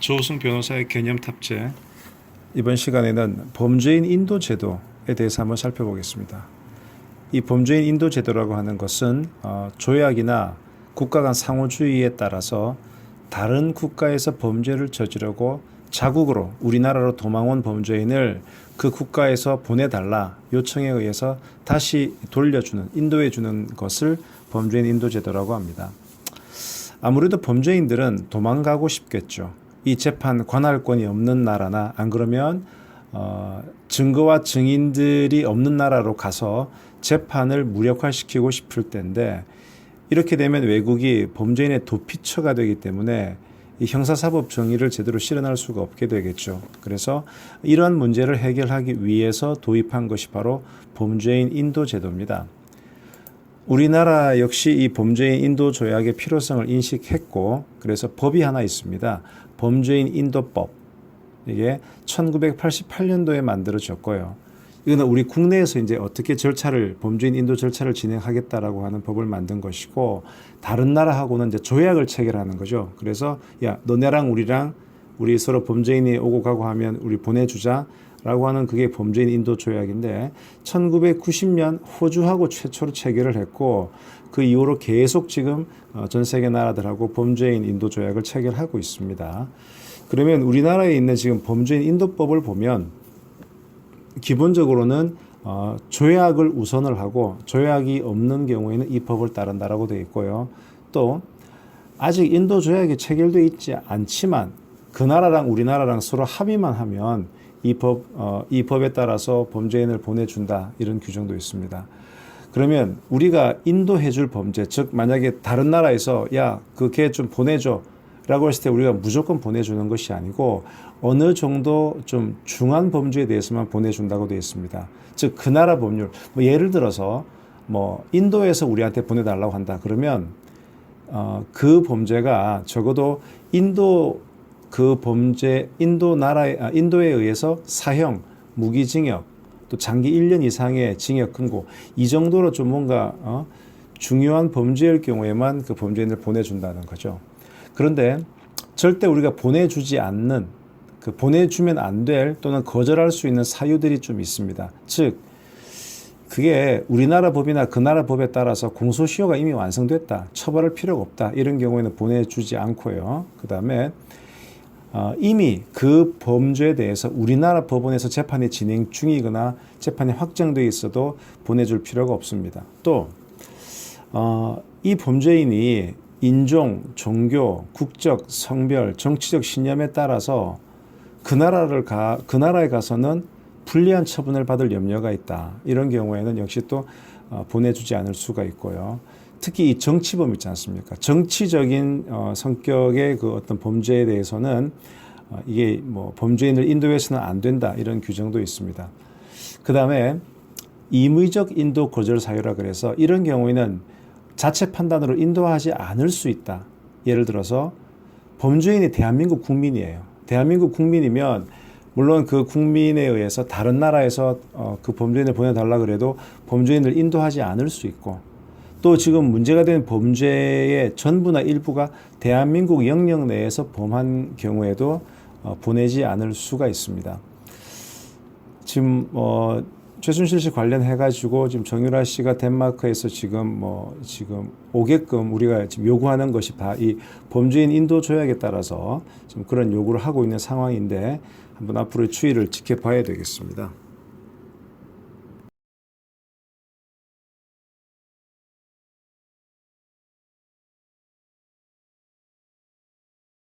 조우승 변호사의 개념 탑재 이번 시간에는 범죄인 인도 제도에 대해서 한번 살펴보겠습니다. 이 범죄인 인도 제도라고 하는 것은 어, 조약이나 국가 간 상호주의에 따라서 다른 국가에서 범죄를 저지르고 자국으로 우리나라로 도망온 범죄인을 그 국가에서 보내달라 요청에 의해서 다시 돌려주는 인도해 주는 것을 범죄인 인도 제도라고 합니다. 아무래도 범죄인들은 도망가고 싶겠죠. 이 재판 관할권이 없는 나라나 안 그러면 어, 증거와 증인들이 없는 나라로 가서 재판을 무력화시키고 싶을 텐데 이렇게 되면 외국이 범죄인의 도피처가 되기 때문에 이 형사사법 정의를 제대로 실현할 수가 없게 되겠죠. 그래서 이러한 문제를 해결하기 위해서 도입한 것이 바로 범죄인 인도 제도입니다. 우리나라 역시 이 범죄인 인도 조약의 필요성을 인식했고 그래서 법이 하나 있습니다. 범죄인 인도법. 이게 1988년도에 만들어졌고요. 이거는 우리 국내에서 이제 어떻게 절차를 범죄인 인도 절차를 진행하겠다라고 하는 법을 만든 것이고 다른 나라하고는 이제 조약을 체결하는 거죠. 그래서 야 너네랑 우리랑 우리 서로 범죄인이 오고 가고 하면 우리 보내주자. 라고 하는 그게 범죄인 인도 조약인데 1990년 호주하고 최초로 체결을 했고 그 이후로 계속 지금 어, 전 세계 나라들하고 범죄인 인도 조약을 체결하고 있습니다. 그러면 우리나라에 있는 지금 범죄인 인도법을 보면 기본적으로는 어, 조약을 우선을 하고 조약이 없는 경우에는 이 법을 따른다라고 되어 있고요. 또 아직 인도 조약이 체결되어 있지 않지만 그 나라랑 우리나라랑 서로 합의만 하면 이 법, 어, 이 법에 따라서 범죄인을 보내준다 이런 규정도 있습니다. 그러면 우리가 인도해 줄 범죄, 즉 만약에 다른 나라에서 야, 그 걔 좀 보내줘 라고 했을 때 우리가 무조건 보내주는 것이 아니고 어느 정도 좀 중한 범죄에 대해서만 보내준다고 되어 있습니다. 즉 그 나라 법률, 뭐 예를 들어서 뭐 인도에서 우리한테 보내달라고 한다 그러면 어, 그 범죄가 적어도 인도 그 범죄 인도 나라에 아, 인도에 의해서 사형, 무기징역, 또 장기 1년 이상의 징역 금고 이 정도로 좀 뭔가 어, 중요한 범죄일 경우에만 그 범죄인을 보내준다는 거죠. 그런데 절대 우리가 보내주지 않는 그 보내주면 안 될 또는 거절할 수 있는 사유들이 좀 있습니다. 즉 그게 우리나라 법이나 그 나라 법에 따라서 공소시효가 이미 완성됐다. 처벌할 필요가 없다. 이런 경우에는 보내주지 않고요. 그 다음에 어, 이미 그 범죄에 대해서 우리나라 법원에서 재판이 진행 중이거나 재판이 확정돼 있어도 보내줄 필요가 없습니다. 또, 어, 이 범죄인이 인종, 종교, 국적, 성별, 정치적 신념에 따라서 그 나라를 가, 그 나라에 가서는 불리한 처분을 받을 염려가 있다. 이런 경우에는 역시 또 어, 보내주지 않을 수가 있고요. 특히 이 정치범 있지 않습니까? 정치적인 어, 성격의 그 어떤 범죄에 대해서는 어, 이게 뭐 범죄인을 인도해서는 안 된다 이런 규정도 있습니다. 그 다음에 임의적 인도 거절 사유라 그래서 이런 경우에는 자체 판단으로 인도하지 않을 수 있다. 예를 들어서 범죄인이 대한민국 국민이에요. 대한민국 국민이면 물론 그 국민에 의해서 다른 나라에서 어, 그 범죄인을 보내달라 그래도 범죄인을 인도하지 않을 수 있고 또 지금 문제가 된 범죄의 전부나 일부가 대한민국 영역 내에서 범한 경우에도 어, 보내지 않을 수가 있습니다. 지금 어, 최순실 씨 관련해 가지고 지금 정유라 씨가 덴마크에서 지금 뭐 지금 오게끔 우리가 지금 요구하는 것이 다 이 범죄인 인도 조약에 따라서 지금 그런 요구를 하고 있는 상황인데 한번 앞으로 추이를 지켜봐야 되겠습니다.